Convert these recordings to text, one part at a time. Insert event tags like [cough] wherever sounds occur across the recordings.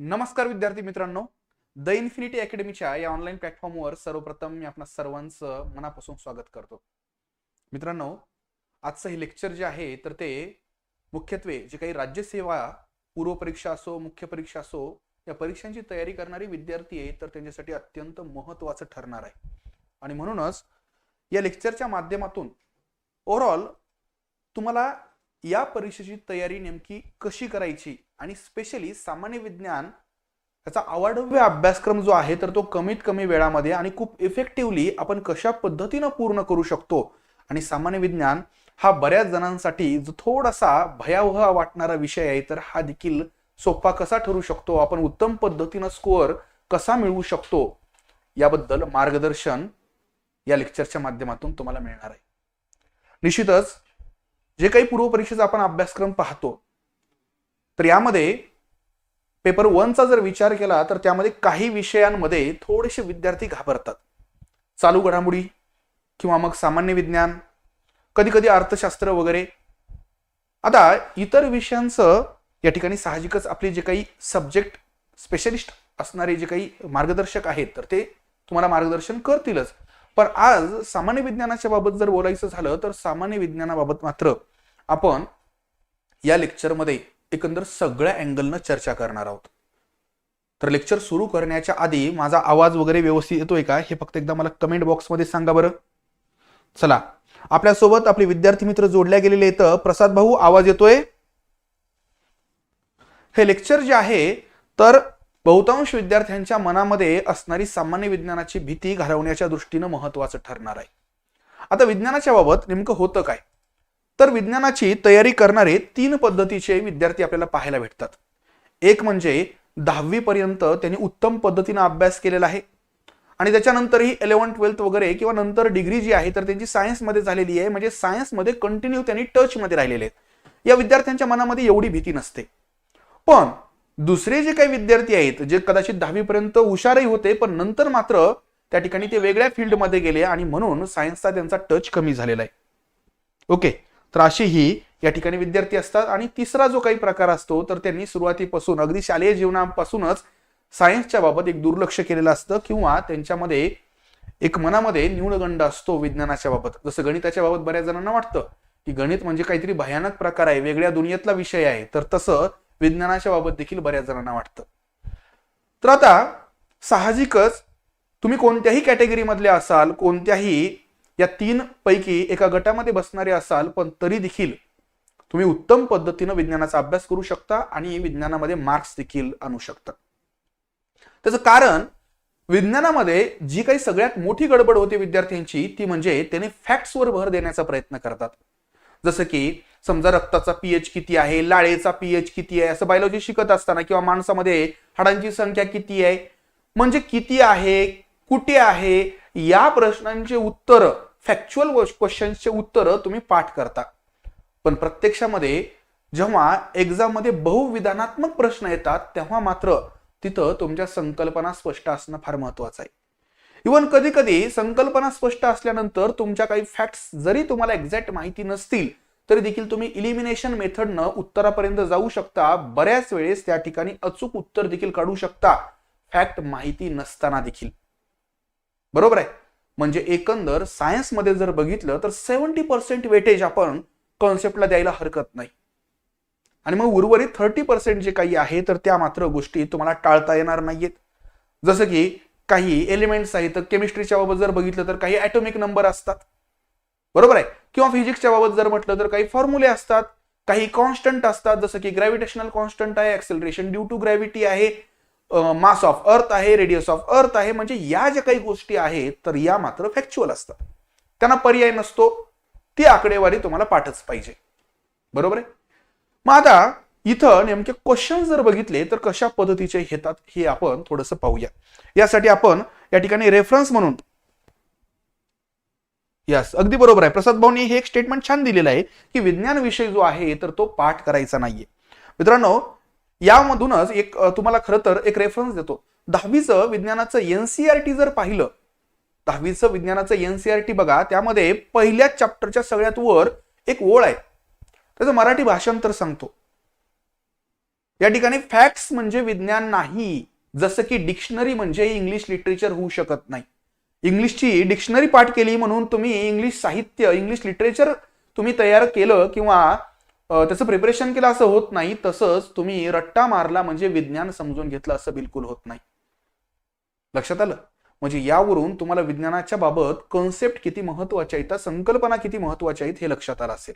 नमस्कार विद्यार्थी मित्रांनो. द इन्फिनिटी अकॅडमीच्या या ऑनलाईन प्लॅटफॉर्मवर सर्वप्रथम मी आपणा सर्वांचं मनापासून स्वागत करतो. मित्रांनो आजचं हे लेक्चर जे आहे तर ते मुख्यत्वे जे काही राज्यसेवा पूर्वपरीक्षा असो मुख्य परीक्षा असो या परीक्षांची तयारी करणारी विद्यार्थी आहे तर त्यांच्यासाठी अत्यंत महत्त्वाचं ठरणार आहे. आणि म्हणूनच या लेक्चरच्या माध्यमातून ओव्हरऑल तुम्हाला या परीक्षेची तयारी नेमकी कशी करायची? आणि स्पेशली सामान्य विज्ञान याचा अवाढव्य अभ्यासक्रम जो आहे तर तो कमीत कमी वेळामध्ये आणि खूप इफेक्टिव्हली आपण कशा पद्धतीनं पूर्ण करू शकतो? आणि सामान्य विज्ञान हा बऱ्याच जणांसाठी जो थोडासा भयावह वाटणारा विषय आहे तर हा देखील सोपा कसा ठरू शकतो? आपण उत्तम पद्धतीनं स्कोअर कसा मिळवू शकतो? याबद्दल मार्गदर्शन या लेक्चरच्या माध्यमातून तुम्हाला मिळणार आहे. निश्चितच जे काही पूर्वपरीक्षेचा आपण अभ्यासक्रम पाहतो तर यामध्ये पेपर वनचा जर विचार केला तर त्यामध्ये काही विषयांमध्ये थोडेसे विद्यार्थी घाबरतात. चालू घडामोडी किंवा मग सामान्य विज्ञान कधी कधी अर्थशास्त्र वगैरे. आता इतर विषयांचं या ठिकाणी साहजिकच आपले जे काही सब्जेक्ट स्पेशलिस्ट असणारे जे काही मार्गदर्शक आहेत तर ते तुम्हाला मार्गदर्शन करतीलच. पण आज सामान्य विज्ञानाच्या बाबत जर बोलायचं झालं तर सामान्य विज्ञानाबाबत मात्र आपण या लेक्चरमध्ये एकंदर सगळ्या अँगलनं चर्चा करणार आहोत. तर लेक्चर सुरू करण्याच्या आधी माझा आवाज वगैरे व्यवस्थित येतोय का? हे फक्त एकदा मला कमेंट बॉक्समध्ये सांगा बरं. चला. आपल्यासोबत आपले विद्यार्थी मित्र जोडल्या गेलेले येतं प्रसाद भाऊ आवाज येतोय? हे लेक्चर जे आहे तर बहुतांश विद्यार्थ्यांच्या मनामध्ये असणारी सामान्य विज्ञानाची भीती घालवण्याच्या दृष्टीनं महत्वाचं ठरणार आहे. आता विज्ञानाच्या बाबत नेमकं होतं काय? तर विज्ञानाची तयारी करणारे तीन पद्धतीचे विद्यार्थी आपल्याला पाहायला भेटतात. एक म्हणजे दहावीपर्यंत त्यांनी उत्तम पद्धतीनं अभ्यास केलेला आहे. आणि त्याच्यानंतरही इलेव्हन ट्वेल्थ वगैरे किंवा नंतर डिग्री जी आहे तर त्यांची सायन्समध्ये झालेली आहे. म्हणजे सायन्समध्ये कंटिन्यू त्यांनी टचमध्ये राहिलेले आहेत. या विद्यार्थ्यांच्या मनामध्ये एवढी भीती नसते. पण दुसरे जे काही विद्यार्थी आहेत जे कदाचित दहावीपर्यंत हुशारही होते पण नंतर मात्र त्या ठिकाणी ते वेगळ्या फील्डमध्ये गेले आणि म्हणून सायन्सचा त्यांचा टच कमी झालेला आहे. ओके तर अशी ही या ठिकाणी विद्यार्थी असतात. आणि तिसरा जो काही प्रकार असतो तर त्यांनी सुरुवातीपासून अगदी शालेय जीवनापासूनच सायन्सच्या बाबत एक दुर्लक्ष केलेलं असतं किंवा त्यांच्यामध्ये एक मनामध्ये न्यूनगंड असतो विज्ञानाच्या बाबत. जसं गणिताच्या बाबत बऱ्याच जणांना वाटतं की गणित म्हणजे काहीतरी भयानक प्रकार आहे वेगळ्या दुनियेतला विषय आहे तर तसं विज्ञानाच्या बाबत देखील बऱ्याच जणांना वाटतं. तर आता साहजिकच तुम्ही कोणत्याही कॅटेगरीमधले असाल कोणत्याही या तीन पैकी एका गटामध्ये बसणारे असाल पण तरी देखील तुम्ही उत्तम पद्धतीनं विज्ञानाचा अभ्यास करू शकता आणि विज्ञानामध्ये मार्क्स देखील आणू शकता. त्याचं कारण विज्ञानामध्ये जी काही सगळ्यात मोठी गडबड होते विद्यार्थ्यांची ती म्हणजे त्याने फॅक्ट्सवर भर देण्याचा प्रयत्न करतात. जसं की समजा रक्ताचा पीएच किती आहे लाळेचा पीएच किती आहे असं बायोलॉजी शिकत असताना किंवा माणसामध्ये हाडांची संख्या किती आहे म्हणजे किती आहे कुठे आहे या प्रश्नांचे उत्तर फॅक्च्युअल क्वेश्चन्सचे उत्तर तुम्ही पाठ करता. पण प्रत्यक्षामध्ये जेव्हा एक्झाममध्ये बहुविधानात्मक प्रश्न येतात तेव्हा मात्र तिथं तुमच्या संकल्पना स्पष्ट असणं फार महत्वाचं आहे. इवन कधी कधी संकल्पना स्पष्ट असल्यानंतर तुमच्या काही फॅक्ट्स जरी तुम्हाला एक्झॅक्ट माहिती नसतील तरी देखील तुम्ही इलिमिनेशन मेथडनं उत्तरापर्यंत जाऊ शकता. बऱ्याच वेळेस त्या ठिकाणी अचूक उत्तर देखील काढू शकता. फॅक्ट माहिती नसताना देखील. बरोबर आहे? म्हणजे एकंदर सायन्समध्ये जर बघितलं तर सेव्हन्टी पर्सेंट वेटेज आपण कॉन्सेप्टला द्यायला हरकत नाही. आणि मग उर्वरित थर्टी पर्सेंट जे काही आहे तर त्या मात्र गोष्टी तुम्हाला टाळता येणार नाहीयेत. जसं की काही एलिमेंट्स आहेत तर केमिस्ट्रीच्या बाबत जर बघितलं तर काही ॲटॉमिक नंबर असतात. बरोबर आहे? किंवा फिजिक्सच्या बाबत जर म्हटलं तर काही फॉर्म्युले असतात काही कॉन्स्टंट असतात जसं की ग्रॅव्हिटेशनल कॉन्स्टंट आहे ऍक्सेलरेशन ड्यू टू ग्रॅव्हिटी आहे मास ऑफ अर्थ आहे रेडियस ऑफ अर्थ आहे म्हणजे या ज्या काही गोष्टी आहेत तर या मात्र फॅक्च्युअल असतात. त्यांना पर्याय नसतो. ती आकडेवारी तुम्हाला पाठच पाहिजे. बरोबर आहे? मग आता इथं नेमके क्वेश्चन जर बघितले तर कशा पद्धतीचे येतात हे आपण थोडंसं पाहूया. यासाठी आपण या ठिकाणी रेफरन्स म्हणून यस अगदी बरोबर आहे. प्रसाद भाऊनी हे एक स्टेटमेंट छान दिलेलं आहे की विज्ञान विषय जो आहे तर तो पाठ करायचा नाहीये. मित्रांनो यामधूनच एक तुम्हाला खरं तर एक रेफरन्स देतो. दहावीचं विज्ञानाचं एनसीआरटी जर पाहिलं दहावीचं विज्ञानाचं एनसीआरटी बघा त्यामध्ये पहिल्याच चॅप्टरच्या सगळ्यात वर एक ओळ आहे. त्याचं मराठी भाषांतर सांगतो. या ठिकाणी फॅक्ट्स म्हणजे विज्ञान नाही जसं की डिक्शनरी म्हणजे इंग्लिश लिटरेचर होऊ शकत नाही. इंग्लिशची डिक्शनरी पाठ केली म्हणून तुम्ही इंग्लिश साहित्य इंग्लिश लिटरेचर तुम्ही तयार केलं किंवा त्याचं प्रिपरेशन केलं असं होत नाही तसंच तुम्ही रट्टा मारला म्हणजे विज्ञान समजून घेतलं असं बिलकुल होत नाही. लक्षात आलं? म्हणजे यावरून तुम्हाला विज्ञानाच्या बाबत कन्सेप्ट किती महत्त्वाच्या आहेत संकल्पना किती महत्त्वाच्या आहेत हे लक्षात आलं असेल.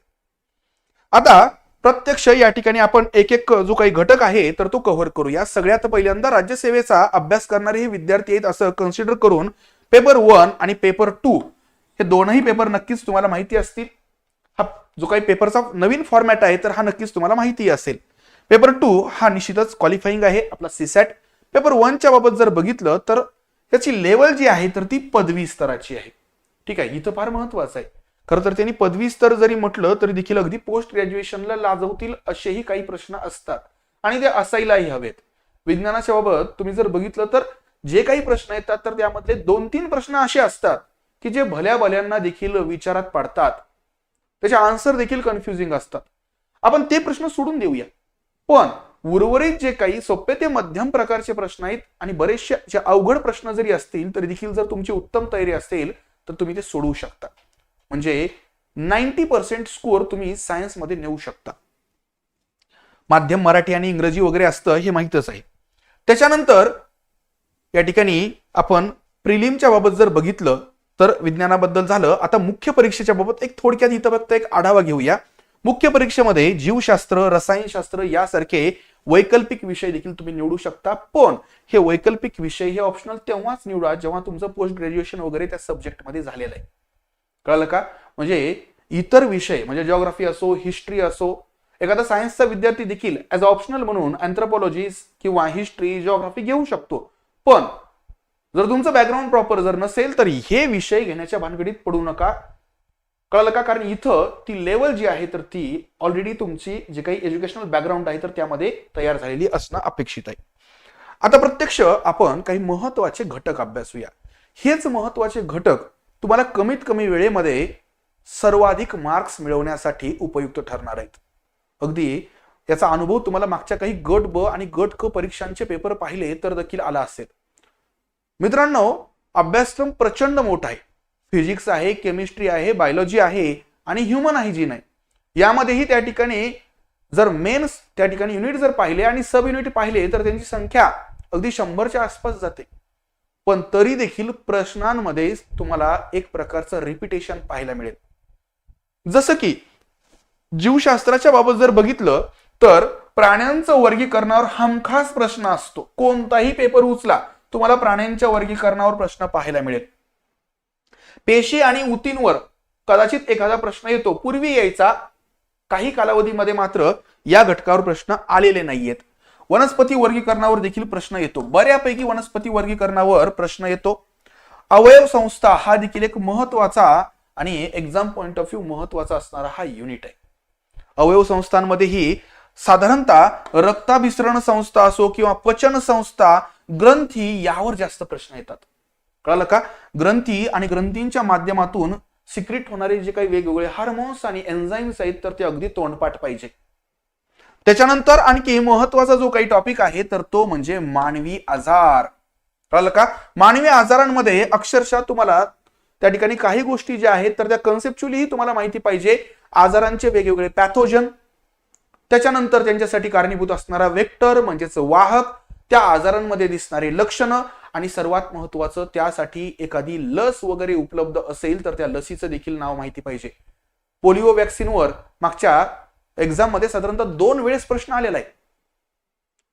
आता प्रत्यक्ष या ठिकाणी आपण एक एक जो काही घटक आहे तर तो कव्हर करूया. सगळ्यात पहिल्यांदा राज्यसेवेचा अभ्यास करणारे हे विद्यार्थी आहेत असं कन्सिडर करून पेपर वन आणि पेपर टू हे दोनही पेपर नक्कीच तुम्हाला माहिती असतील. जो काही पेपरचा नवीन फॉर्मॅट आहे तर हा नक्कीच तुम्हाला माहिती असेल. पेपर टू हा निश्चितच क्वालिफाईंग आहे. आपला सीसॅट पेपर वनच्या बाबत जर बघितलं तर त्याची लेवल जी आहे तर ती पदवी स्तराची आहे. ठीक आहे? इथं फार महत्वाचं आहे. खरं तर त्यांनी पदवी स्तर जरी म्हटलं तरी देखील अगदी पोस्ट ग्रॅज्युएशनला लाजवतील असेही काही प्रश्न असतात. आणि ते असायलाही हवेत. विज्ञानाच्या बाबत तुम्ही जर बघितलं तर जे काही प्रश्न येतात तर त्यामधले दोन तीन प्रश्न असे असतात की जे भल्या भल्यांना देखील विचारात पाडतात. त्याचे आन्सर देखील कन्फ्युजिंग असतात. आपण ते प्रश्न सोडून देऊया. पण उर्वरित जे काही सोपे ते मध्यम प्रकारचे प्रश्न आहेत आणि बरेचसे जे अवघड प्रश्न जरी असतील तरी देखील जर तुमची उत्तम तयारी असेल तर तुम्ही ते सोडवू शकता. म्हणजे नाईन्टी पर्सेंट स्कोअर तुम्ही सायन्समध्ये नेऊ शकता. माध्यम मराठी आणि इंग्रजी वगैरे असतं हे माहीतच आहे. त्याच्यानंतर या ठिकाणी आपण प्रिलिमच्या बाबत जर बघितलं तर विज्ञानाबद्दल झालं. आता मुख्य परीक्षेच्या बाबत एक थोडक्यात इथं फक्त एक आढावा घेऊया. मुख्य परीक्षेमध्ये जीवशास्त्र रसायनशास्त्र यासारखे वैकल्पिक विषय देखील तुम्ही निवडू शकता. पण हे वैकल्पिक विषय हे ऑप्शनल तेव्हाच निवडा जेव्हा तुमचं पोस्ट ग्रॅज्युएशन वगैरे त्या सब्जेक्टमध्ये झालेलं आहे. कळलं का? म्हणजे इतर विषय म्हणजे जॉग्राफी असो हिस्ट्री असो एखादा सायन्सचा विद्यार्थी देखील ऍज ऑप्शनल म्हणून अँथ्रोपॉलॉजी किंवा हिस्ट्री जॉग्राफी घेऊ शकतो. पण जर तुमचं बॅकग्राऊंड प्रॉपर जर नसेल तर हे विषय घेण्याच्या भानगडीत पडू नका. कळलं का? कारण इथं ती लेवल जी आहे तर ती ऑलरेडी तुमची जे काही एज्युकेशनल बॅकग्राऊंड आहे तर त्यामध्ये तयार झालेली असणं अपेक्षित आहे. आता प्रत्यक्ष आपण काही महत्त्वाचे घटक अभ्यासूया. हेच महत्त्वाचे घटक तुम्हाला कमीत कमी वेळेमध्ये सर्वाधिक मार्क्स मिळवण्यासाठी उपयुक्त ठरणार आहेत. अगदी याचा अनुभव तुम्हाला मागच्या काही गट ब आणि गट क परीक्षांचे पेपर पाहिले तर देखील आला असेल. मित्रांनो अभ्यासक्रम प्रचंड मोठा आहे. फिजिक्स आहे केमिस्ट्री आहे बायोलॉजी आहे आणि ह्युमन हायजीन आहे यामध्येही त्या ठिकाणी जर मेन्स त्या ठिकाणी युनिट जर पाहिले आणि सब युनिट पाहिले तर त्यांची संख्या अगदी शंभरच्या आसपास जाते. पण तरी देखील प्रश्नांमध्ये तुम्हाला एक प्रकारचं रिपिटेशन पाहायला मिळेल. जसं की जीवशास्त्राच्या बाबत जर बघितलं तर प्राण्यांचं वर्गीकरणावर हमखास प्रश्न असतो. कोणताही पेपर उचला तुम्हाला प्राण्यांच्या वर्गीकरणावर प्रश्न पाहायला मिळेल. पेशी आणि ऊतींवर कदाचित एखादा प्रश्न येतो. पूर्वी यायचा काही कालावधीमध्ये मात्र या घटकावर प्रश्न आलेले नाहीयेत. वनस्पती वर्गीकरणावर देखील प्रश्न येतो. बऱ्यापैकी वनस्पती वर्गीकरणावर प्रश्न येतो. अवयव संस्था हा देखील एक महत्त्वाचा आणि एक्झाम पॉइंट ऑफ व्ह्यू महत्त्वाचा असणारा हा युनिट आहे. अवयव संस्थांमध्येही साधारणतः रक्ताभिसरण संस्था असो किंवा पचन संस्था ग्रंथी यावर जास्त प्रश्न येतात. कळलं का? ग्रंथी आणि ग्रंथींच्या माध्यमातून सिक्रेट होणारे जे काही वेगवेगळे हार्मोन्स आणि एन्झाईम्स आहेत तर ते अगदी तोंडपाठ पाहिजे. त्याच्यानंतर आणखी महत्त्वाचा जो काही टॉपिक आहे तर तो म्हणजे मानवी आजार. कळलं का? मानवी आजारांमध्ये अक्षरशः तुम्हाला त्या ठिकाणी काही गोष्टी ज्या आहेत तर त्या कन्सेप्च्युअलीही तुम्हाला माहिती पाहिजे. आजारांचे वेगवेगळे पॅथोजन त्याच्यानंतर त्यांच्यासाठी कारणीभूत असणारा वेक्टर म्हणजेच वाहक त्या आजारांमध्ये दिसणारे लक्षणं आणि सर्वात महत्वाचं त्यासाठी एखादी लस वगैरे उपलब्ध असेल तर त्या लसीचं देखील नाव माहिती पाहिजे. पोलिओ वॅक्सिनवर मागच्या एक्झाममध्ये साधारणतः दोन वेळेस प्रश्न आलेला आहे.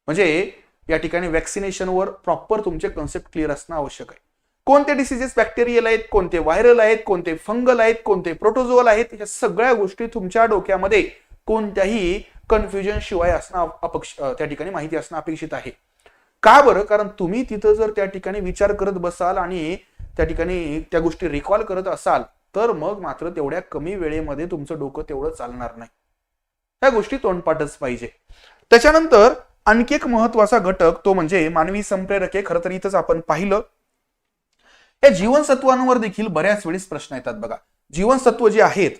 म्हणजे या ठिकाणी वॅक्सिनेशनवर प्रॉपर तुमचे कन्सेप्ट क्लिअर असणं आवश्यक आहे. कोणते डिसिजेस बॅक्टेरियल आहेत कोणते व्हायरल आहेत कोणते फंगल आहेत कोणते प्रोटोझोअल आहेत या सगळ्या गोष्टी तुमच्या डोक्यामध्ये कोणत्याही कन्फ्युजन शिवाय असणं अपक्ष त्या ठिकाणी माहिती असणं अपेक्षित आहे. का बरं? कारण तुम्ही तिथं जर त्या ठिकाणी विचार करत बसाल आणि त्या ठिकाणी त्या गोष्टी रिकॉल करत असाल तर मग मात्र तेवढ्या कमी वेळेमध्ये तुमचं डोकं तेवढं चालणार नाही. त्या गोष्टी तोंडपाठच पाहिजे. त्याच्यानंतर आणखी एक महत्त्वाचा घटक तो म्हणजे मानवी संप्रेरके खरं तर इथंच आपण पाहिलं. या जीवनसत्वांवर देखील बऱ्याच वेळेस प्रश्न येतात बघा. जीवनसत्व जे आहेत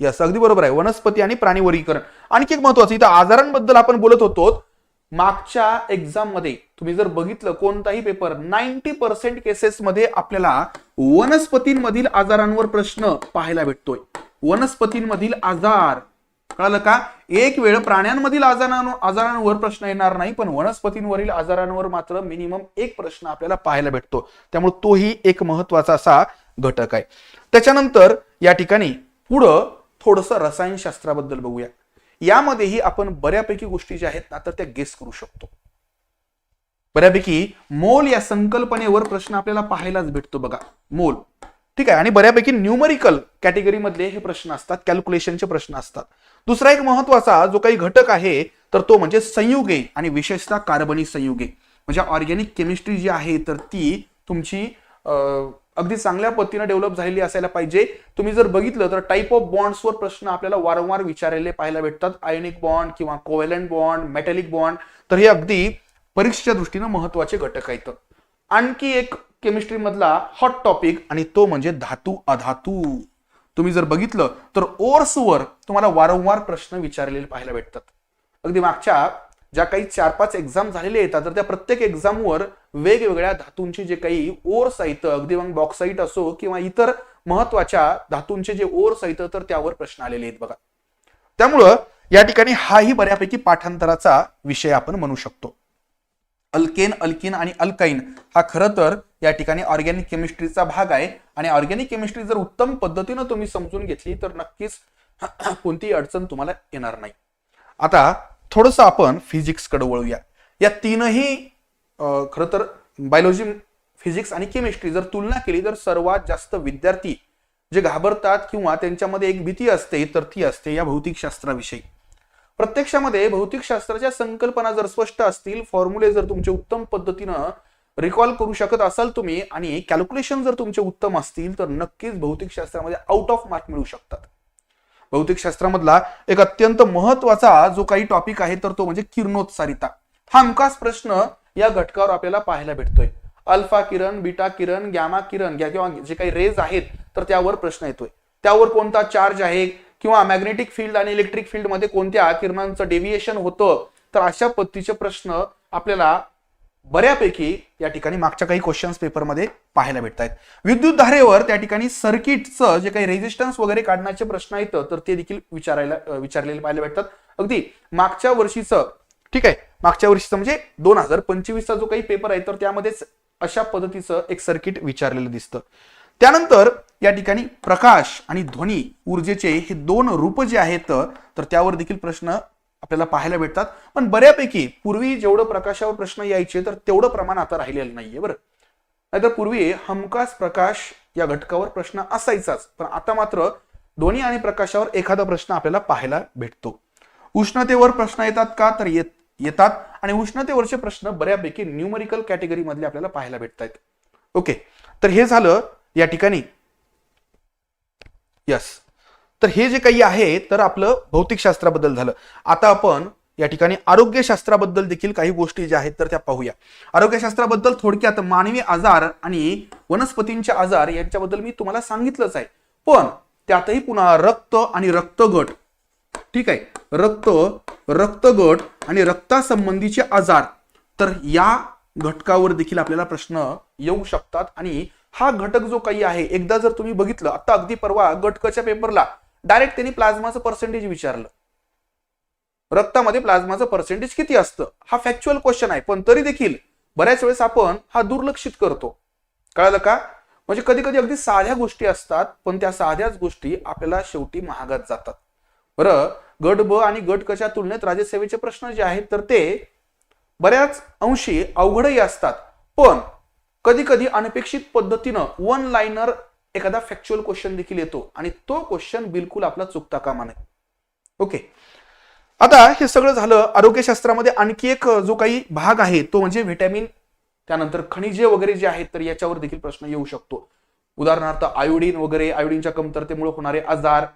यस अगदी बरोबर आहे. वनस्पती आणि प्राणी वर्गीकरण आणखी एक महत्वाचं इथं आजारांबद्दल आपण बोलत होतो. मागच्या एक्झाममध्ये तुम्ही जर बघितलं कोणताही पेपर नाईन्टी पर्सेंट केसेस मध्ये आपल्याला वनस्पतींमधील आजारांवर प्रश्न पाहायला भेटतोय. वनस्पतींमधील आजार. कळालं का? एक वेळ प्राण्यांमधील आजारांवर आजारांवर प्रश्न येणार नाही पण वनस्पतींवरील आजारांवर मात्र मिनिमम एक प्रश्न आपल्याला पाहायला भेटतो. त्यामुळे तोही एक महत्त्वाचा असा घटक आहे. त्याच्यानंतर या ठिकाणी पुढं थोडंसं रसायनशास्त्राबद्दल बघूया. यामध्येही आपण बऱ्यापैकी गोष्टी ज्या आहेत ना तर त्या गेस करू शकतो. बऱ्यापैकी मोल या संकल्पनेवर प्रश्न आपल्याला पाहायलाच भेटतो बघा. मोल. ठीक आहे? आणि बऱ्यापैकी न्यूमरिकल कॅटेगरीमधले हे प्रश्न असतात कॅल्क्युलेशनचे प्रश्न असतात. दुसरा एक महत्त्वाचा जो काही घटक आहे तर तो म्हणजे संयुगे आणि विशेषतः कार्बनी संयुगे. म्हणजे ऑर्गॅनिक केमिस्ट्री जी आहे तर ती तुमची अगदी चांगल्या पद्धतीनं डेव्हलप झालेली असायला पाहिजे. तुम्ही जर बघितलं तर टाईप ऑफ बॉन्ड्सवर प्रश्न आपल्याला वारंवार विचारलेले पाहायला भेटतात. आयोनिक बॉन्ड किंवा कोव्हॅलंट बॉन्ड मेटॅलिक बॉन्ड तर हे अगदी परीक्षेच्या दृष्टीनं महत्त्वाचे घटक आहेत. आणखी एक केमिस्ट्री मधला हॉट टॉपिक आणि तो म्हणजे धातू अधातू. तुम्ही जर बघितलं तर ओर्सवर तुम्हाला वारंवार प्रश्न विचारलेले पाहायला भेटतात. अगदी मागच्या ज्या काही चार पाच एक्झाम झालेले येतात तर त्या प्रत्येक एक्झामवर वेगवेगळ्या धातूंचे जे काही ओर साहित्य अगदी मग बॉक्साईट असो किंवा इतर महत्त्वाच्या धातूंचे जे ओर साहित्य तर त्यावर प्रश्न आलेले आहेत बघा. त्यामुळं या ठिकाणी हाही बऱ्यापैकी पाठांतराचा विषय आपण म्हणू शकतो. अल्केन अल्किन आणि अल्काईन हा खरं तर या ठिकाणी ऑर्गॅनिक केमिस्ट्रीचा भाग आहे. आणि ऑर्गॅनिक केमिस्ट्री जर उत्तम पद्धतीनं तुम्ही समजून घेतली तर नक्कीच [clears throat] कोणतीही अडचण तुम्हाला येणार नाही. आता थोडंसं आपण फिजिक्सकडे वळूया. या तीनही खरं तर बायोलॉजी फिजिक्स आणि केमिस्ट्री जर तुलना केली तर सर्वात जास्त विद्यार्थी जे घाबरतात किंवा त्यांच्यामध्ये एक भीती असते तर ती असते या भौतिकशास्त्राविषयी. प्रत्यक्षामध्ये भौतिकशास्त्राच्या संकल्पना जर स्पष्ट असतील फॉर्म्युले जर तुमचे उत्तम पद्धतीनं रिकॉल करू शकत असाल तुम्ही आणि कॅल्क्युलेशन जर तुमचे उत्तम असतील तर नक्कीच भौतिकशास्त्रामध्ये आउट ऑफ मार्क मिळू शकतात. भौतिकशास्त्रामधला एक अत्यंत महत्त्वाचा जो काही टॉपिक आहे तर तो म्हणजे किरणोत्सारिता. हा हमखास प्रश्न या घटकावर आपल्याला पाहायला भेटतोय. अल्फा किरण बीटा किरण गॅमा किरण किंवा जे काही रेज आहेत तर त्यावर प्रश्न येतोय. त्यावर कोणता चार्ज आहे? किंवा मॅग्नेटिक फील्ड आणि इलेक्ट्रिक फील्डमध्ये कोणत्या किरणांचं डेव्हिएशन होतं? तर अशा पद्धतीचे प्रश्न आपल्याला बऱ्यापैकी या ठिकाणी मागच्या काही क्वेश्चन्स पेपरमध्ये पाहायला भेटत आहेत विद्युत धारेवर त्या ठिकाणी सर्किटचं जे काही रेजिस्टन्स वगैरे काढण्याचे प्रश्न आहेत तर ते देखील विचारायला विचारलेले पाहायला भेटतात. अगदी मागच्या वर्षीचं ठीक आहे मागच्या वर्षीचं म्हणजे दोन हजार पंचवीसचा जो काही पेपर आहे तर त्यामध्येच अशा पद्धतीचं एक सर्किट विचारलेलं दिसतं. त्यानंतर या ठिकाणी प्रकाश आणि ध्वनी ऊर्जेचे हे दोन रूप जे आहेत तर त्यावर देखील प्रश्न आपल्याला पाहायला भेटतात. पण बऱ्यापैकी पूर्वी जेवढं प्रकाशावर प्रश्न यायचे तर तेवढं प्रमाण आता राहिलेलं नाहीये बरं. नाहीतर पूर्वी हमखास प्रकाश या घटकावर प्रश्न असायचाच. पण आता मात्र ध्वनी आणि प्रकाशावर एखादा प्रश्न आपल्याला पाहायला भेटतो. उष्णतेवर प्रश्न येतात का? तर येत येतात. आणि उष्णतेवरचे प्रश्न बऱ्यापैकी न्यूमरिकल कॅटेगरी मधले आपल्याला पाहायला भेटत आहेत ओके. तर हे झालं या ठिकाणी. यस तर हे जे काही आहे तर आपलं भौतिकशास्त्राबद्दल झालं. आता आपण या ठिकाणी आरोग्यशास्त्राबद्दल देखील काही गोष्टी ज्या आहेत तर त्या पाहूया. आरोग्यशास्त्राबद्दल थोडक्यात मानवी आजार आणि वनस्पतींचे आजार यांच्याबद्दल मी तुम्हाला सांगितलंच आहे. पण त्यातही पुन्हा रक्त आणि रक्तगट. ठीक आहे? रक्त रक्तगट आणि रक्तासंबंधीचे आजार. तर या घटकावर देखील आपल्याला प्रश्न येऊ शकतात आणि हा घटक जो काही आहे एकदा जर तुम्ही बघितलं आता अगदी परवा गटकच्या पेपरला डायरेक्ट त्यांनी प्लाझ्माचं पर्सेंटेज विचारलं. रक्तामध्ये प्लाझ्माचं पर्सेंटेज किती असतं? हा फॅक्च्युअल क्वेश्चन आहे. पण तरी देखील बऱ्याच वेळेस आपण हा दुर्लक्षित करतो. कळालं का? म्हणजे कधी कधी अगदी साध्या गोष्टी असतात पण त्या साध्याच गोष्टी आपल्याला शेवटी महागात जातात. बरं गट ब आणि गट कच्या तुलनेत राज्यसेवेचे प्रश्न जे आहेत तर ते बऱ्याच अंशी अवघडही असतात. पण कधी कधी अनपेक्षित पद्धतीनं वन लाईनर एखादा फॅक्च्युअल क्वेश्चन देखील येतो आणि तो क्वेश्चन बिलकुल आपला चुकता कामा नये. ओके आता हे सगळं झालं आरोग्यशास्त्रामध्ये आणखी एक जो काही भाग आहे तो म्हणजे व्हिटॅमिन त्यानंतर खनिजे वगैरे जे आहेत तर याच्यावर देखील प्रश्न येऊ शकतो. उदाहरणार्थ आयोडीन वगैरे आयोडीनच्या कमतरतेमुळे होणारे आजार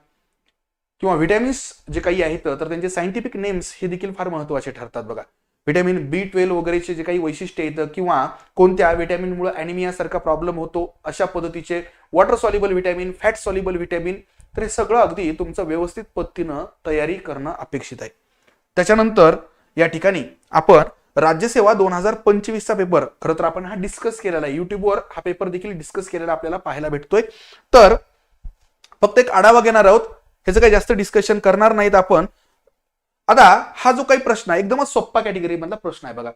किंवा व्हिटॅमिन्स जे काही आहेत तर त्यांचे सायंटिफिक नेम्स हे देखील फार महत्त्वाचे ठरतात बघा. व्हिटॅमिन बी ट्वेल्व वगैरेचे जे काही वैशिष्ट्य आहेत किंवा कोणत्या व्हिटॅमिनमुळे अॅनिमियासारखा प्रॉब्लेम होतो अशा पद्धतीचे water soluble vitamin fat soluble vitamin तर हे सगळं अगदी तुमचं व्यवस्थित पद्धतीनं तयारी करणं अपेक्षित आहे. त्याच्यानंतर या ठिकाणी आपण राज्यसेवा दोन हजार पंचवीसचा पेपर खरं तर आपण हा डिस्कस केलेला आहे. युट्यूबवर हा पेपर देखील डिस्कस केलेला आपल्याला पाहायला भेटतोय. तर फक्त एक आढावा घेणार आहोत. ह्याचं काही जास्त डिस्कशन करणार नाहीत आपण. आता हा जो काही प्रश्न आहे एकदमच सोप्पा कॅटेगरी मधला प्रश्न आहे बघा.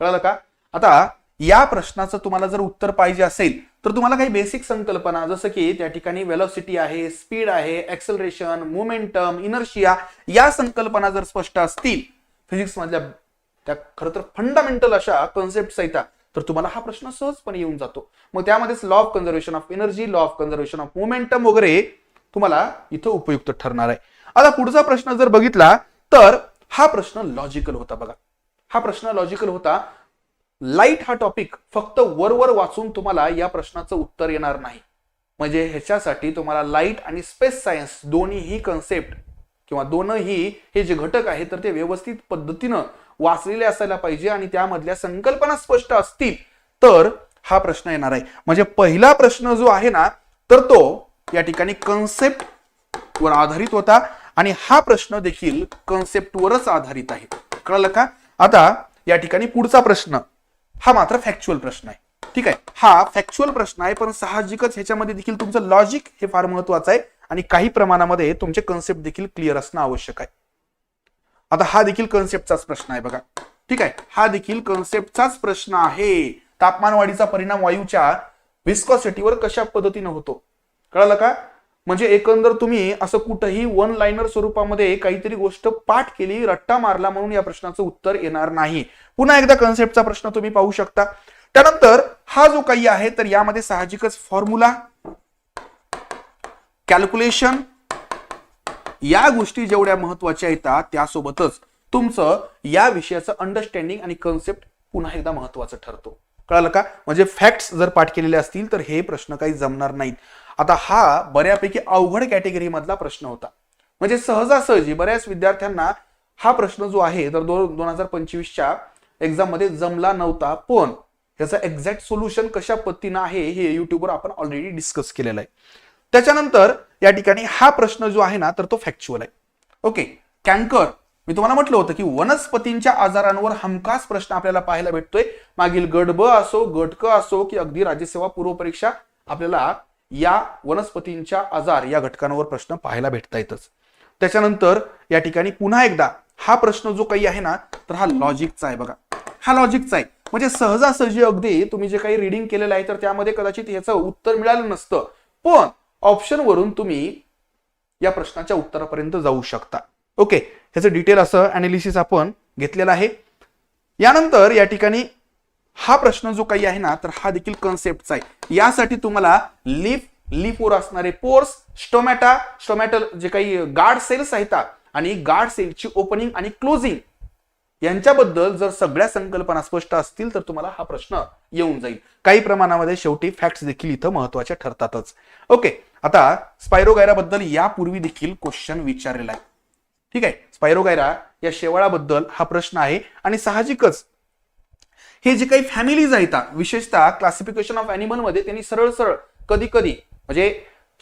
कळलं का? आता या प्रश्नाचं तुम्हाला जर उत्तर पाहिजे असेल तर तुम्हाला काही बेसिक संकल्पना जसं की त्या ठिकाणी वेलॉसिटी आहे स्पीड आहे एक्सेलरेशन मोमेंटम इनर्शिया या संकल्पना जर स्पष्ट असतील फिजिक्स मधल्या त्या खरं तर फंडामेंटल अशा कॉन्सेप्ट येतात तर तुम्हाला हा प्रश्न सहजपणे येऊन जातो. मग त्यामध्येच law of conservation of energy law of conservation of momentum वगैरे तुम्हाला इथं उपयुक्त ठरणार आहे. आता पुढचा प्रश्न जर बघितला तर हा प्रश्न लॉजिकल होता बघा. हा प्रश्न लॉजिकल होता. लाइट हा टॉपिक फक्त वरवर वाचून तुम्हाला या प्रश्नाचं उत्तर येणार नाही. म्हणजे ह्याच्यासाठी तुम्हाला लाइट आणि स्पेस सायन्स दोन्हीही कन्सेप्ट किंवा दोनही हे जे घटक आहेत तर ते व्यवस्थित पद्धतीनं वाचलेले असायला पाहिजे आणि त्यामधल्या संकल्पना स्पष्ट असतील तर हा प्रश्न येणार आहे. म्हणजे पहिला प्रश्न जो आहे ना तर तो या ठिकाणी कन्सेप्ट वर आधारित होता. आणि हा प्रश्न देखील कन्सेप्टवरच आधारित आहे. कळलं का? आता या ठिकाणी पुढचा प्रश्न. हा मात्र फॅक्च्युअल प्रश्न आहे. ठीक आहे? हा फॅक्च्युअल प्रश्न आहे पण साहजिकच ह्याच्यामध्ये देखील तुमचं लॉजिक हे फार महत्वाचं आहे आणि काही प्रमाणामध्ये तुमचे कन्सेप्ट देखील क्लिअर असणं आवश्यक आहे. आता हा देखील कन्सेप्टचाच प्रश्न आहे बघा. ठीक आहे? हा देखील कन्सेप्टचाच प्रश्न आहे. तापमानवाढीचा परिणाम वायूच्या विस्कॉसिटीवर कशा पद्धतीने होतो? कळालं का? म्हणजे एकंदर तुम्ही असं कुठंही वन लाईनर स्वरूपामध्ये काहीतरी गोष्ट पाठ केली रट्टा मारला म्हणून या प्रश्नाचं उत्तर येणार नाही. पुन्हा एकदा कन्सेप्टचा प्रश्न तुम्ही पाहू शकता. त्यानंतर हा जो काही आहे तर यामध्ये साहजिकच फॉर्म्युला कॅल्क्युलेशन या गोष्टी जेवढ्या महत्त्वाच्या येतात त्यासोबतच तुमचं या विषयाचं अंडरस्टँडिंग आणि कन्सेप्ट पुन्हा एकदा महत्वाचं ठरतो. कळालं का? म्हणजे फॅक्ट्स जर पाठ केलेले असतील तर हे प्रश्न काही जमणार नाहीत. आता हा बऱ्यापैकी अवघड कॅटेगरी मधला प्रश्न होता. म्हणजे सहजासहजी बऱ्याच विद्यार्थ्यांना हा प्रश्न जो आहे तर दोन दोन हजार पंचवीसच्या एक्झाममध्ये जमला नव्हता. पण याचं एक्झॅक्ट सोल्युशन कशा पद्धतीनं आहे हे युट्यूबवर आपण ऑलरेडी डिस्कस केलेलं आहे. त्याच्यानंतर या ठिकाणी हा प्रश्न जो आहे ना तर तो फॅक्च्युअल आहे. ओके कॅन्कर मी तुम्हाला म्हटलं होतं की वनस्पतींच्या आजारांवर हमखास प्रश्न आपल्याला पाहायला भेटतोय. मागील गट ब असो गट क असो की अगदी राज्यसेवा पूर्व परीक्षा आपल्याला या वनस्पतींच्या आजार या घटकांवर प्रश्न पाहायला भेटता येतच त्याच्यानंतर या ठिकाणी पुन्हा एकदा हा प्रश्न जो काही आहे ना तर हा लॉजिकचा आहे बघा. हा लॉजिकचा आहे. म्हणजे सहजासहजी अगदी तुम्ही जे काही रिडिंग केलेलं आहे तर त्यामध्ये कदाचित याचं उत्तर मिळालं नसतं. पण ऑप्शन वरून तुम्ही या प्रश्नाच्या उत्तरापर्यंत जाऊ शकता. ओके ह्याचं डिटेल असं अनालिसिस आपण घेतलेलं आहे. यानंतर या ठिकाणी हा प्रश्न जो काही आहे ना तर हा देखील कन्सेप्टचा आहे. यासाठी तुम्हाला लिफ लिफवर असणारे पोर्स स्टोमॅटा स्टोमॅटल जे काही गार्ड सेल्स आहेत आणि गार्ड सेलची ओपनिंग आणि क्लोजिंग यांच्याबद्दल जर सगळ्या संकल्पना स्पष्ट असतील तर तुम्हाला हा प्रश्न येऊन जाईल. काही प्रमाणामध्ये शेवटी फॅक्ट्स देखील इथं महत्त्वाच्या ठरतातच. ओके आता स्पायरोगायराबद्दल यापूर्वी देखील क्वेश्चन विचारलेला आहे. ठीक आहे स्पायरोगायरा या शेवाळाबद्दल हा प्रश्न आहे आणि साहजिकच हे जे काही फॅमिलीज आहेत विशेषतः क्लासिफिकेशन ऑफ अॅनिमलमध्ये त्यांनी सरळ सरळ कधी कधी म्हणजे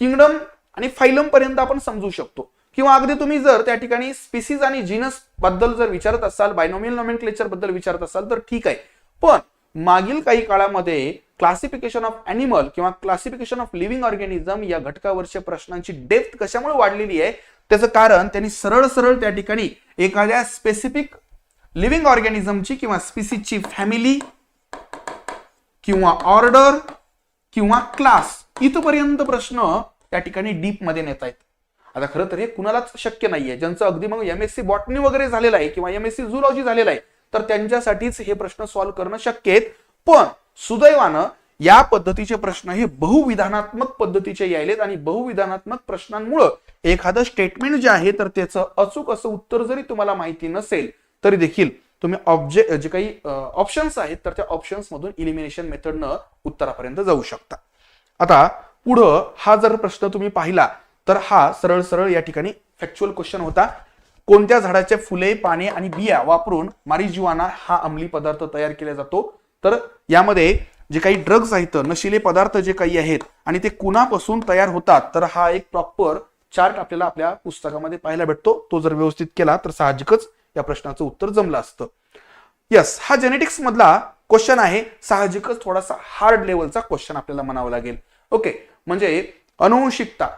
किंगडम आणि फायलम पर्यंत आपण समजू शकतो. किंवा अगदी तुम्ही जर त्या ठिकाणी स्पिसीज आणि जिनसबद्दल जर विचारत असाल बायनोमियल नॉमेनक्लेचरबद्दल विचारत असाल तर ठीक आहे. पण मागील काही काळामध्ये क्लासिफिकेशन ऑफ अॅनिमल किंवा क्लासिफिकेशन ऑफ लिव्हिंग ऑर्गॅनिझम या घटकावरच्या प्रश्नांची डेप्थ कशामुळे वाढलेली आहे? त्याचं कारण त्यांनी सरळ सरळ त्या ठिकाणी एखाद्या स्पेसिफिक लिव्हिंग ऑर्गॅनिझमची किंवा स्पिसीजची फॅमिली किंवा ऑर्डर किंवा क्लास इथपर्यंत प्रश्न त्या ठिकाणी डीपमध्ये नेत आहेत. आता खरं तर हे कुणालाच शक्य नाहीये. ज्यांचं अगदी मग एम एस सी बॉटनी वगैरे झालेलं आहे किंवा एम एस सी झुलॉजी झालेलं आहे तर त्यांच्यासाठीच हे प्रश्न सॉल्व्ह करणं शक्य आहेत. पण सुदैवानं या पद्धतीचे प्रश्न हे बहुविधानात्मक पद्धतीचे यायलेत आणि बहुविधानात्मक प्रश्नांमुळं एखादं स्टेटमेंट जे आहे तर त्याचं अचूक असं उत्तर जरी तुम्हाला माहिती नसेल तरी देखील तुम्ही ऑब्जेक्ट जे काही ऑप्शन्स आहेत तर त्या ऑप्शन्स मधून इलिमिनेशन मेथडनं उत्तरापर्यंत जाऊ शकता. आता पुढं हा जर प्रश्न तुम्ही पाहिला तर हा सरळ सरळ या ठिकाणी फॅक्च्युअल क्वेश्चन होता. कोणत्या झाडाच्या फुले पाने आणि बिया वापरून मारिजुआना हा अंमली पदार्थ तयार केला जातो? तर यामध्ये जे काही ड्रग्ज आहेत नशिले पदार्थ जे काही आहेत आणि ते कुणापासून तयार होतात तर हा एक प्रॉपर चार्ट आपल्याला आपल्या पुस्तकामध्ये पाहायला भेटतो. तो जर व्यवस्थित केला तर साहजिकच या प्रश्नाचं उत्तर जमलं असतं. यस हा जेनेटिक्स मधला क्वेश्चन आहे. साहजिकच थोडासा हार्ड लेवलचा क्वेश्चन आपल्याला म्हणावा लागेल. ओके म्हणजे अनुवंशिकता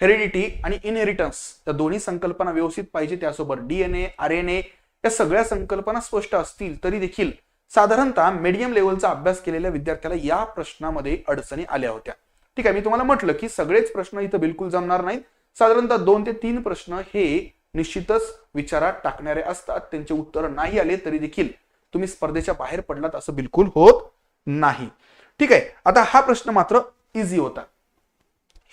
हेरिडिटी आणि इनहेरिटन्स या दोन्ही संकल्पना व्यवस्थित पाहिजे त्यासोबत डीएनए आर एन ए या सगळ्या संकल्पना स्पष्ट असतील तरी देखील साधारणतः मीडियम लेवलचा अभ्यास केलेल्या विद्यार्थ्याला या प्रश्नामध्ये अडचणी आल्या होत्या. ठीक आहे मी तुम्हाला म्हटलं की सगळेच प्रश्न इथं बिलकुल जमणार नाहीत. साधारणतः दोन ते तीन प्रश्न हे निश्चितच विचारात टाकणारे असतात. त्यांचे उत्तर नाही आले तरी देखील तुम्ही स्पर्धेच्या बाहेर पडलात असं बिलकुल होत नाही. ठीक आहे. आता हा प्रश्न मात्र इझी होता.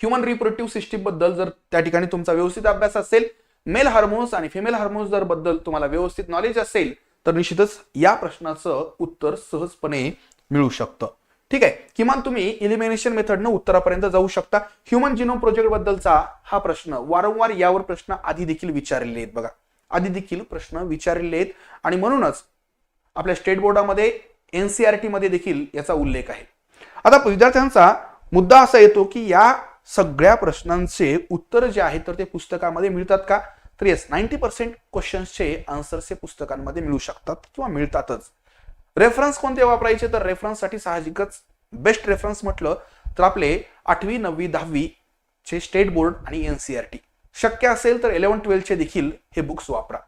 ह्युमन रिप्रोडक्टिव्ह सिस्टीमबद्दल जर त्या ठिकाणी तुमचा व्यवस्थित अभ्यास असेल मेल हार्मोन्स आणि फिमेल हार्मोन्स जर बद्दल तुम्हाला व्यवस्थित नॉलेज असेल तर निश्चितच या प्रश्नाचं उत्तर सहजपणे मिळू शकतं. ठीक? आहे किमान तुम्ही इलिमिनेशन मेथडनं उत्तरापर्यंत जाऊ शकता. ह्युमन जिनोम प्रोजेक्ट बद्दलचा हा प्रश्न वारंवार यावर प्रश्न आधी देखील विचारलेले आहेत बघा. आधी देखील प्रश्न विचारलेले आहेत. आणि म्हणूनच आपल्या स्टेट बोर्डामध्ये एनसीआरटी मध्ये देखील याचा उल्लेख आहे. आता विद्यार्थ्यांचा मुद्दा असा येतो की या सगळ्या प्रश्नांचे उत्तर जे आहेत तर ते पुस्तकामध्ये मिळतात का? तर येस नाईन्टी पर्सेंट क्वेश्चन्सचे आन्सर्स हे पुस्तकांमध्ये मिळू शकतात किंवा मिळतातच. रेफरन्स कोणते वापरायचे? तर रेफरन्ससाठी साहजिकच बेस्ट रेफरन्स म्हटलं तर आपले आठवी नववी दहावी चे स्टेट बोर्ड आणि एनसीआरटी शक्य असेल तर इलेव्हन ट्वेल्थचे देखील हे बुक्स वापरा.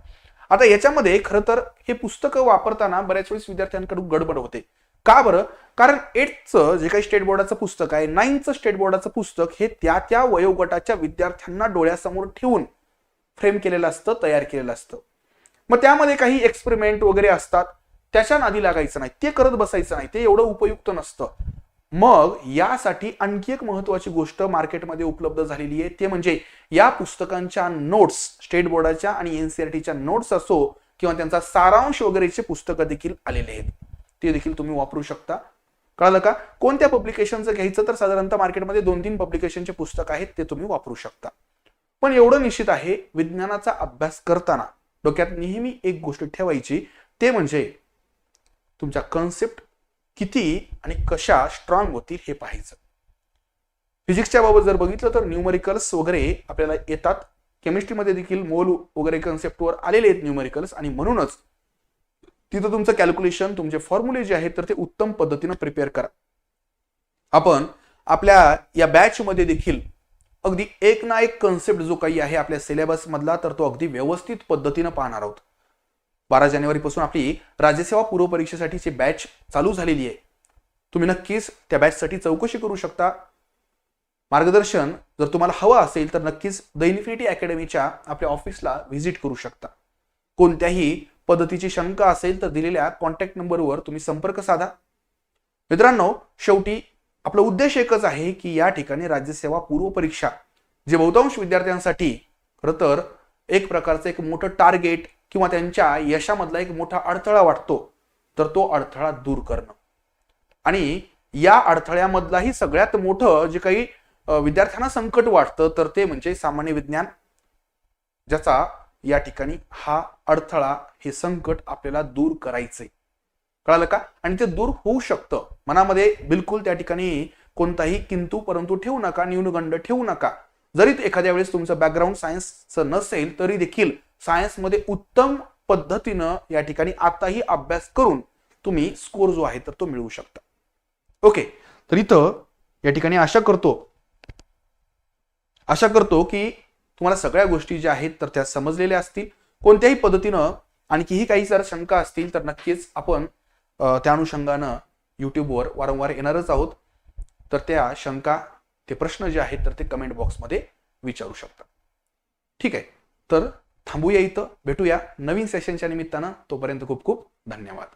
आता याच्यामध्ये खरं तर हे पुस्तकं वापरताना बऱ्याच वेळेस विद्यार्थ्यांकडून गडबड होते. का बरं? कारण एटचं जे काही स्टेट बोर्डाचं पुस्तक आहे नाईनचं स्टेट बोर्डाचं पुस्तक हे त्या त्या वयोगटाच्या विद्यार्थ्यांना डोळ्यासमोर ठेवून फ्रेम केलेलं असतं तयार केलेलं असतं. मग त्यामध्ये काही एक्सपेरिमेंट वगैरे असतात. त्याच्या नादी लागायचं नाही ते करत बसायचं नाही ते एवढं उपयुक्त नसतं. मग यासाठी आणखी एक महत्वाची गोष्ट मार्केटमध्ये उपलब्ध झालेली आहे ते म्हणजे या पुस्तकांच्या नोट्स स्टेट बोर्डाच्या आणि एनसीआरटीच्या नोट्स असो किंवा त्यांचा सारांश वगैरेचे पुस्तकं देखील आलेले आहेत. ते देखील तुम्ही वापरू शकता. कळलं का? कोणत्या पब्लिकेशनचं घ्यायचं तर साधारणतः मार्केटमध्ये दोन तीन पब्लिकेशनचे पुस्तक आहेत ते तुम्ही वापरू शकता. पण एवढं निश्चित आहे विज्ञानाचा अभ्यास करताना डोक्यात नेहमी एक गोष्ट ठेवायची ते म्हणजे तुमच्या कन्सेप्ट किती आणि कशा स्ट्रॉंग होतील हे पाहायचं. फिजिक्सच्या बाबत जर बघितलं तर न्यूमरिकल्स वगैरे आपल्याला येतात. केमिस्ट्रीमध्ये देखील मोल वगैरे कन्सेप्टवर आलेले आहेत न्यूमेरिकल्स आणि म्हणूनच तिथं तुमचं कॅल्क्युलेशन तुमचे फॉर्म्युले जे आहेत तर ते उत्तम पद्धतीनं प्रिपेअर करा. आपण आपल्या या बॅच मध्ये देखील अगदी एक ना एक कन्सेप्ट जो काही आहे आपल्या सिलेबस मधला तर तो अगदी व्यवस्थित पद्धतीनं पाहणार आहोत. बारा जानेवारीपासून आपली राज्यसेवा पूर्व परीक्षेसाठीची बॅच चालू झालेली आहे. तुम्ही नक्कीच त्या बॅचसाठी चौकशी करू शकता. मार्गदर्शन जर तुम्हाला हवं असेल तर नक्कीच द इन्फिनिटी अकॅडमीच्या आपल्या ऑफिसला व्हिजिट करू शकता. कोणत्याही पद्धतीची शंका असेल तर दिलेल्या कॉन्टॅक्ट नंबरवर तुम्ही संपर्क साधा. मित्रांनो शेवटी आपला उद्देश एकच आहे की या ठिकाणी राज्यसेवा पूर्व परीक्षा जे बहुतांश विद्यार्थ्यांसाठी खरं तर एक प्रकारचं एक मोठं टार्गेट किंवा त्यांच्या यशामधला एक मोठा अडथळा वाटतो तर तो अडथळा दूर करणं. आणि या अडथळ्यामधलाही सगळ्यात मोठं जे काही विद्यार्थ्यांना संकट वाटतं तर ते म्हणजे सामान्य विज्ञान. ज्याचा या ठिकाणी हा अडथळा हे संकट आपल्याला दूर करायचंय. कळालं का? आणि ते दूर होऊ शकतं. मनामध्ये बिलकुल त्या ठिकाणी कोणताही किंतू परंतु ठेवू नका न्यूनगंड ठेवू नका. जरी एखाद्या वेळेस तुमचं बॅकग्राऊंड सायन्सचं नसेल तरी देखील सायन्समध्ये उत्तम पद्धतीनं या ठिकाणी आताही अभ्यास करून तुम्ही स्कोर जो आहे तर तो मिळवू शकता. ओके तर इथं या ठिकाणी आशा करतो आशा करतो की तुम्हाला सगळ्या गोष्टी ज्या आहेत तर त्या समजलेल्या असतील. कोणत्याही पद्धतीनं आणखीही काही जर शंका असतील तर नक्कीच आपण त्या अनुषंगानं युट्यूबवर वारंवार येणारच आहोत. तर त्या शंका ते प्रश्न जे आहेत तर ते कमेंट बॉक्समध्ये विचारू शकता. ठीक आहे तर थांबूया इथं. भेटूया नवीन सेशनच्या निमित्तानं. तोपर्यंत खूप खूप धन्यवाद.